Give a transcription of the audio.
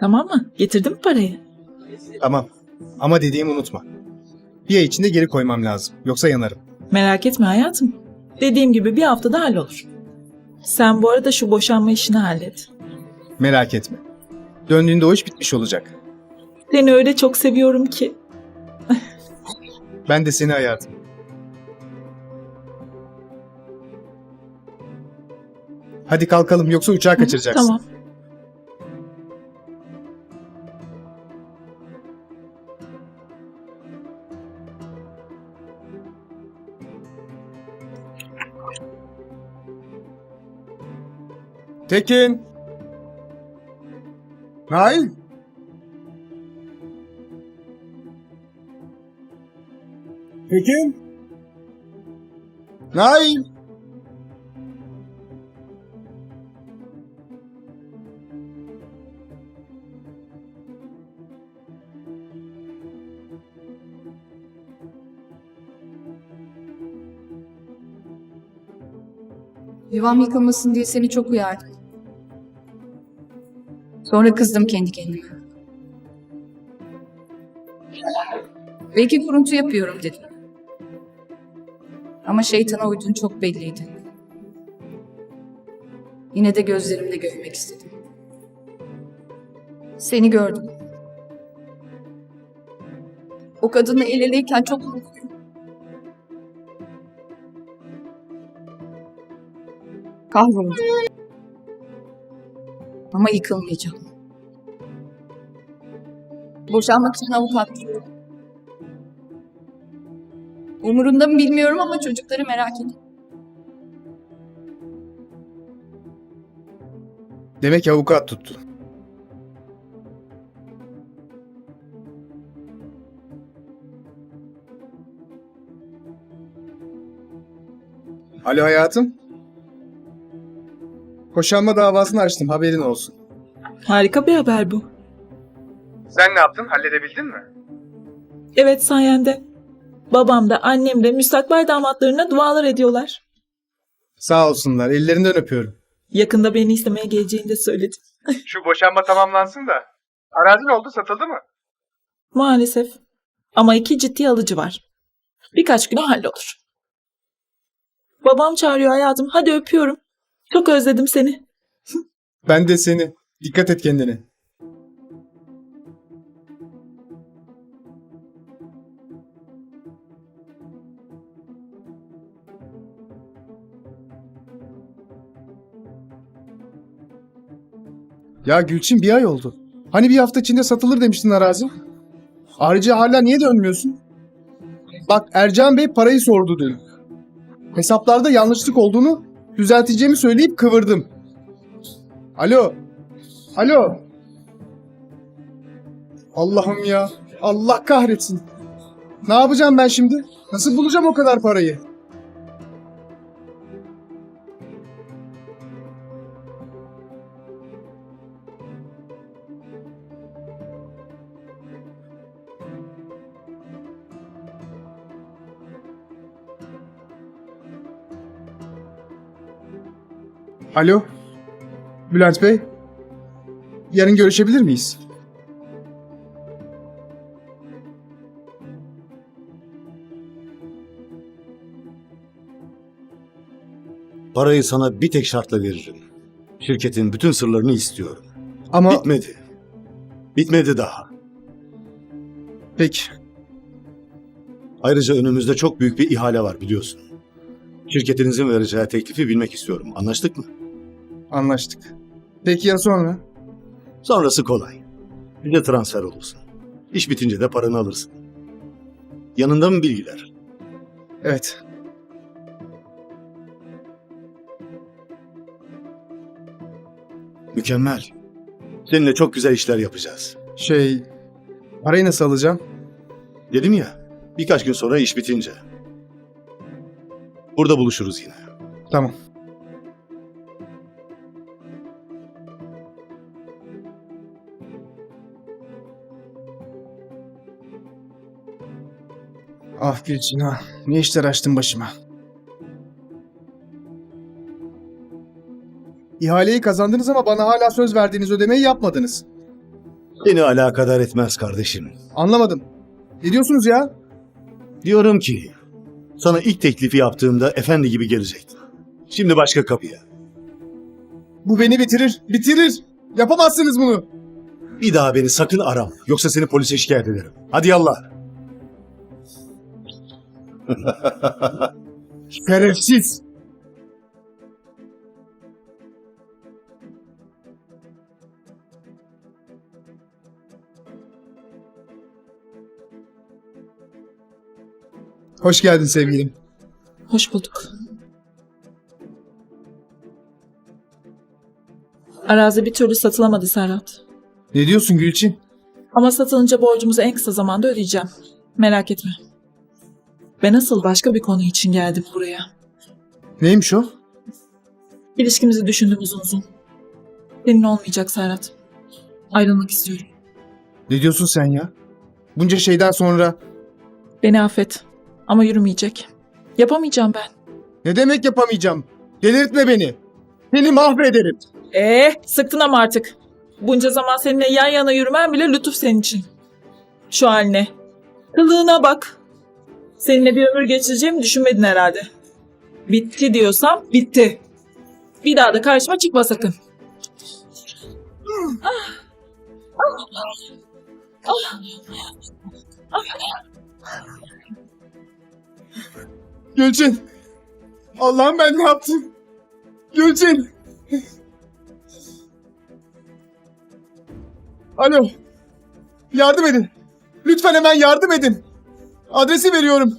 Tamam mı? Getirdin mi parayı? Tamam. Ama dediğimi unutma. Bir ay içinde geri koymam lazım. Yoksa yanarım. Merak etme hayatım. Dediğim gibi bir haftada hallolur. Sen bu arada şu boşanma işini hallet. Merak etme. Döndüğünde o iş bitmiş olacak. Seni öyle çok seviyorum ki. Ben de seni hayatım. Hadi kalkalım yoksa uçağı kaçıracaksın. Tamam. Tekin. Nail. Tekin. Nail. Yuvam yıkılmasın diye seni çok uyardım. Sonra kızdım kendi kendime. Belki kuruntu yapıyorum dedim. Ama şeytana uyduğun çok belliydi. Yine de gözlerimle görmek istedim. Seni gördüm. O kadınla el eleyken çok mutluyum. Kahroldum. Ama yıkılmayacağım. Boşanmak için avukat tutuyorum. Umurunda mı bilmiyorum ama çocukları merak ediyorum. Demek avukat tuttu. Alo hayatım. Boşanma davasını açtım haberin olsun. Harika bir haber bu. Sen ne yaptın? Halledebildin mi? Evet sayende. Babam da annem de müstakbel damatlarına dualar ediyorlar. Sağ olsunlar. Ellerinden öpüyorum. Yakında beni istemeye geleceğini de söyledi. Şu boşanma tamamlansın da. Arazin oldu satıldı mı? Maalesef. Ama iki ciddi alıcı var. Birkaç güne hallolur. Babam çağırıyor hayatım. Hadi öpüyorum. Çok özledim seni. Ben de seni. Dikkat et kendine. Ya Gülçin bir ay oldu. Hani bir hafta içinde satılır demiştin arazi. Ayrıca hala niye dönmüyorsun? Bak Ercan Bey parayı sordu dün. Hesaplarda yanlışlık olduğunu düzelteceğimi söyleyip kıvırdım. Alo. Alo. Allah'ım ya. Allah kahretsin. Ne yapacağım ben şimdi? Nasıl bulacağım o kadar parayı? Alo. Bülent Bey. Yarın görüşebilir miyiz? Parayı sana bir tek şartla veririm. Şirketin bütün sırlarını istiyorum. Ama Bitmedi. Bitmedi daha. peki. Ayrıca önümüzde çok büyük bir ihale var biliyorsun. Şirketinizin vereceği teklifi bilmek istiyorum. Anlaştık mı? Anlaştık. Peki ya sonra? Sonrası kolay. Bir de transfer olursun. İş bitince de paranı alırsın. Yanında mı bilgiler? Evet. Mükemmel. Seninle çok güzel işler yapacağız. Şey, parayı nasıl alacağım? Dedim ya, birkaç gün sonra iş bitince. Burada buluşuruz yine. Tamam. Ah Gülçin ah. Ne işler açtın başıma. İhaleyi kazandınız ama bana hala söz verdiğiniz ödemeyi yapmadınız. Seni alakadar etmez kardeşim. Anlamadım. Ne diyorsunuz ya? Diyorum ki sana ilk teklifi yaptığımda efendi gibi gelecektin. Şimdi başka kapıya. Bu beni bitirir. Bitirir. Yapamazsınız bunu. Bir daha beni sakın arama. Yoksa seni polise şikayet ederim. Hadi yallah. Şerefsiz. Hoş geldin sevgilim. Hoş bulduk. Arazi bir türlü satılamadı Serhat. Ne diyorsun Gülçin? Ama satılınca borcumuzu en kısa zamanda ödeyeceğim. Merak etme. Ben asıl başka bir konu için geldim buraya. Neymiş o? İlişkimizi düşündüm uzun uzun. Senin olmayacak Serhat. Ayrılmak istiyorum. Ne diyorsun sen ya? Bunca şeyden sonra Beni affet. Ama yürümeyecek. Yapamayacağım ben. ne demek yapamayacağım? Delirtme beni. Seni mahvederim. Ee, sıktın ama artık. Bunca zaman seninle yan yana yürümem bile lütuf senin için. Şu haline. Kılığına bak. Seninle bir ömür geçireceğimi düşünmedin herhalde. Bitti diyorsam bitti. Bir daha da karşıma çıkma sakın. Gülçin. Allah'ım ben ne yaptım? Gülçin. Alo. Yardım edin. Lütfen hemen yardım edin. Adresi veriyorum.